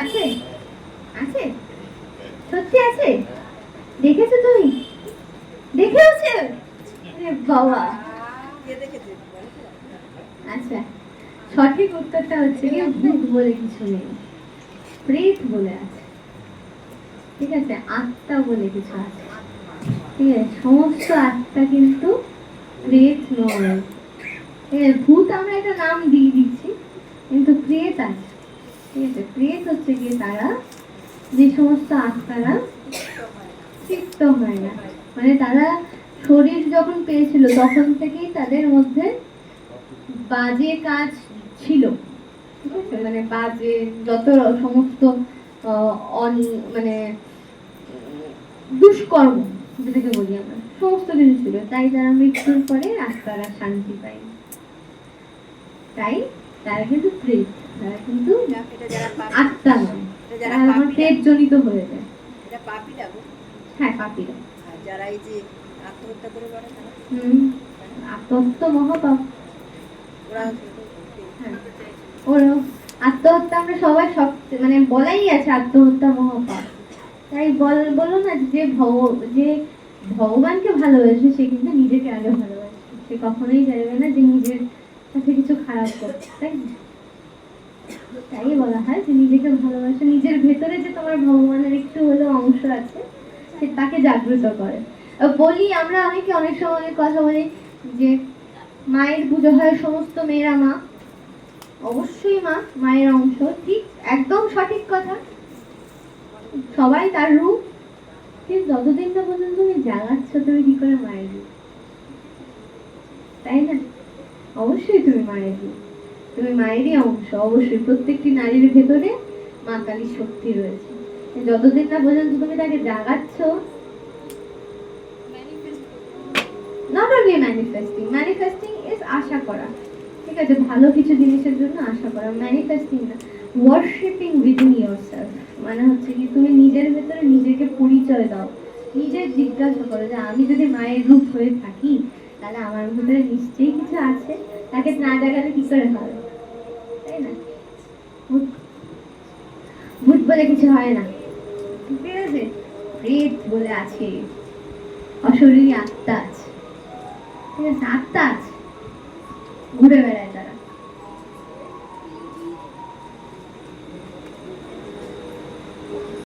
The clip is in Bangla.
আছে? আছে? সত্যি আছে? দেখেছ তুমি? দেখেছ বাবা। আচ্ছা সঠিক উত্তরটা হচ্ছে কি ভূত বলে কিছু নেই। প্রেত বলে আছে। ঠিক আছে, আত্মা বলে কিছু আছে। ঠিক আছে, সমস্ত আত্মা কিন্তু প্রেত নয়। ভূত আমরা একটা নাম দিয়ে দিচ্ছি, কিন্তু প্রেত আছে। প্রেত হচ্ছে কি তারা যে সমস্ত আত্মারা তৃপ্ত হয় না। মানে তারা শরীর যখন পেয়েছিল, তখন থেকেই তাদের মধ্যে বাজে কাজ ছিল। মানে বাজে যত সমস্ত মানে দুষ্কর্ম, যেটাকে বলি আমরা, সমস্ত কিছু ছিল। তাই তারা মৃত্যুর পরে আত্মারা শান্তি পায়। তাই তারা কিন্তু প্রেত তারা কিন্তু আত্মা নয়। যারা আমার প্রেত জনিত হয়ে যায়। এটা পাপীরা। হ্যাঁ পাপিরা যারা এই যে আত্মহত্যা করে হুম আত্মহত্যা মহাপাপ। ওরা হ্যাঁ। আত্মহত্যা আমরা সবাই সব মানে বলাই আছে আত্মহত্যা মহাপাপ। তাই বল বলো না যে ভগ যে ভগবানকে ভালোবাসে সে কিন্তু নিজেকে আগে ভালোবাসে সে কখনোই চাইবে না যে নিজের খারাপ করছে, তাই না? তাই বলা হয় যে নিজেকে ভালোবাসে। নিজের ভেতরে যে তোমার ভগবানের একটু হলেও অংশ আছে, সে তাকে জাগ্রত করে। বলি আমরা অনেকে অনেক সময় অনেক কথা বলি যে মায়ের পুজো হয় সমস্ত মেয়েরা মা। অবশ্যই মা, মায়ের অংশ, ঠিক একদম সঠিক কথা। সবাই তার রূপ। কিন্তু যতদিন না পর্যন্ত তুমি জাগাচ্ছ তুমি কি করে মায়ের রূপ? তাই না? অবশ্যই তুমি মায়ের রূপ তুমি মায়েরই অংশ। অবশ্যই প্রত্যেকটি নারীর ভেতরে মা কালীর শক্তি রয়েছে। যতদিন না পর্যন্ত তুমি তাকে জাগাচ্ছ not only manifesting manifesting is আশা করা। ঠিক আছে, ভালো কিছু জিনিসের জন্য আশা করা। ম্যানিফেস্টিং না ওয়ার্শিপিং উইদিন ইয়োর সেলফ মানে হচ্ছে কি, তুমি নিজের ভেতরে নিজেকে পরিচয় দাও। নিজের জিজ্ঞাসা করো যে, আমি যদি মায়ের রূপ হয়ে থাকি তাহলে আমার ভেতরে নিশ্চয়ই কিছু আছে। তাকে না দেখালে কি করে হবে? তাই না? ভূত। বলে কিছু হয় না। ঠিক আছে? প্রেত বলে আছে। অশরীরী আত্মা আছে। ঠিক আছে? আত্মা আছে। ঘুরে বেড়ায়।